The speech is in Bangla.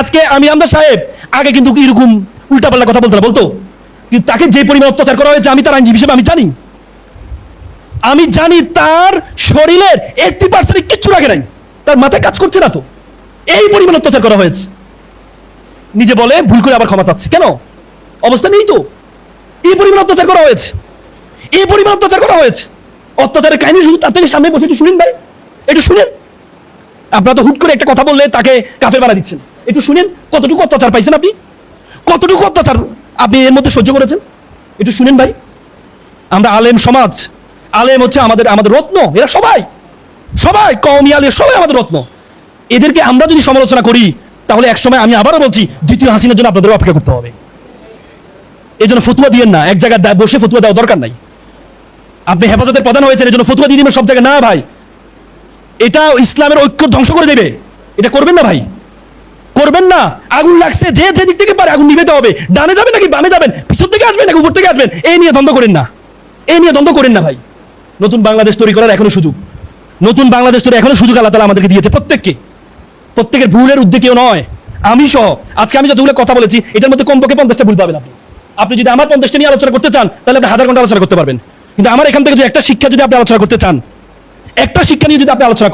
আজকে আমি আমদার সাহেব, আগে কিন্তু এরকম উল্টাপাল্টা কথা বলতো না, বলতো? কিন্তু তাকে যে পরিমাণ অত্যাচার করা হয়েছে, আমি তার আইনজীবী হিসেবে আমি জানি। আমি জানি তার শরীরের এইটটি পার্সেন্ট কিচ্ছু রাখে নাই। তার মাথায় কাজ করছে না তো। এই পরিমাণ অত্যাচার করা হয়েছে। নিজে বলে ভুল করে আবার ক্ষমা চাচ্ছে। কেন? অবস্থা নেই তো। এই পরিমাণ অত্যাচার করা হয়েছে। এই পরিমাণ অত্যাচার করা হয়েছে। অত্যাচারের কাহিনী শুধু তার থেকে সামনে বসে একটু শুনেন ভাই। একটু শুনেন। আপনারা তো হুট করে একটা কথা বললে তাকে কাফের বানা দিচ্ছেন। একটু শুনেন, কতটুকু অত্যাচার পাইছেন আপনি? কতটুকু অত্যাচার আপনি এর মধ্যে সহ্য করেছেন? একটু শুনেন ভাই। আমরা আলেম সমাজ, আলেম হচ্ছে আমাদের আমাদের রত্ন, এরা সবাই সবাই, কওমি আলিয়া সবাই আমাদের রত্ন। এদেরকে আমরা যদি সমালোচনা করি, তাহলে একসময় আমি আবারও বলছি, দ্বিতীয় হাসিনার জন্য আপনাদের অপেক্ষা করতে হবে। এই জন্য ফতুয়া দিয়েন না, এক জায়গায় বসে ফতুয়া দেওয়া দরকার নাই। আপনি হেফাজতের প্রধান হয়েছেন, এই জন্য ফতুয়া দিয়ে দিবেন সব জায়গায়। না ভাই, এটা ইসলামের ঐক্য ধ্বংস করে দেবে। এটা করবেন না ভাই। করবেন না। আগুন লাগছে, যে যে দিক থেকে পারে আগুন নিভেতে হবে। ডানে যাবেন নাকি বামে যাবেন? পিছন থেকে আসবেন নাকি উপর থেকে আসবেন? এই নিয়ে দ্বন্দ্ব করেন না। এই নিয়ে দ্বন্দ্ব করেন না ভাই। নতুন বাংলাদেশ তৈরি করার এখনও সুযোগ। নতুন বাংলাদেশ তৈরি এখনও সুযোগ আল্লাহ তালা আমাদেরকে দিয়েছে প্রত্যেককে। প্রত্যেকের ভুলের উদ্যোগ নয়। আমি সহ, আজকে আমি যতগুলো কথা বলেছি, এটার মধ্যে কমপক্ষে পঞ্চাশটা ভুল পাবেন আপনি। আপনি যদি আমার পঞ্চাশটা নিয়ে আলোচনা করতে চান, তাহলে আপনি হাজার ঘণ্টা আলোচনা করতে পারবেন। কিন্তু আমার এখান থেকে যদি একটা শিক্ষা যদি আপনি আলোচনা করতে চান, একটা শিক্ষা নিয়ে যদি আপনি আলোচনা